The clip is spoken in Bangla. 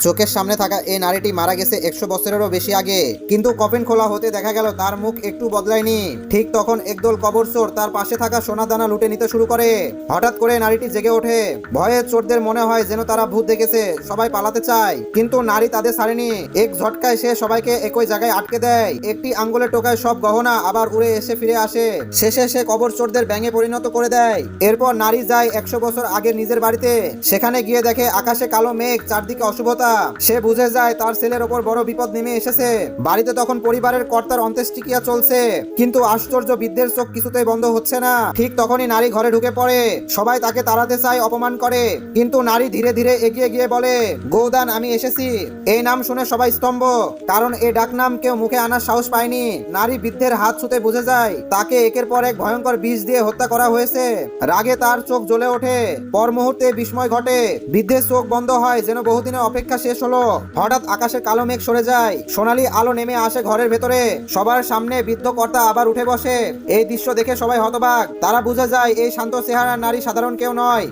চোখের সামনে থাকা এই নারীটি মারা গেছে একশো বছরেরও বেশি আগে। কিন্তু কফিন খোলা হতে দেখা গেল তার মুখ একটু বদলায়নি। ঠিক তখন একদল কবর চোর তার পাশে থাকা সোনা দানা লুটে নিতে শুরু করে। হঠাৎ করে নারীটি জেগে ওঠে। ভয়ে চোরদের মনে হয় যেন তারা ভূত দেখেছে, সবাই পালাতে চায়। কিন্তু নারী তাদের ছাড়েনি। এক ঝটকায় সে সবাইকে একই জায়গায় আটকে দেয়। একটি আঙ্গুলের টোকায় সব গহনা আবার উড়ে এসে ফিরে আসে। শেষে সে কবর চোরদের ব্যাঙে পরিণত করে দেয়। এরপর নারী যায় একশো বছর আগে নিজের বাড়িতে। সেখানে গিয়ে দেখে আকাশে কালো মেঘ, চারদিকে অশুভতা। সে বুঝে যায় তার ছেলের ওপর বড় বিপদ নেমে এসেছে। বাড়িতে তখন পরিবারের কর্তার অন্ত্যেষ্টিক্রিয়া চলছে। কিন্তু আশ্চর্য বৃদ্ধের চোখ কিছুতেই বন্ধ হচ্ছে না। ঠিক তখনই নারী ঘরে ঢুকে পড়ে। সবাই তাকে তাড়াতে চায়, অপমান করে। কিন্তু নারী ধীরে ধীরে এগিয়ে গিয়ে বলে, গৌদান, আমি এসেছি। এই নাম শুনে সবাই স্তম্ভ। কারণ এ ডাক নাম কেউ মুখে আনার সাহস পায়নি। নারী বৃদ্ধের হাত ছুতে বুঝে যায়, তাকে একের পর এক ভয়ঙ্কর বিষ দিয়ে হত্যা করা হয়েছে। রাগে তার চোখ জ্বলে ওঠে। পর মুহূর্তে বিস্ময় ঘটে। বৃদ্ধের চোখ বন্ধ হয় যেন বহুদিনের অপেক্ষা শেষ হলো। হঠাৎ আকাশে কালো মেঘ সরে যায়। সোনালি আলো নেমে আসে ঘরের ভেতরে। সবার সামনে বৃদ্ধ কর্তা আবার উঠে বসে। এই দৃশ্য দেখে সবাই হতবাক। তারা বুঝে যায়, এই শান্ত চেহারা নারী সাধারণ কেউ নয়।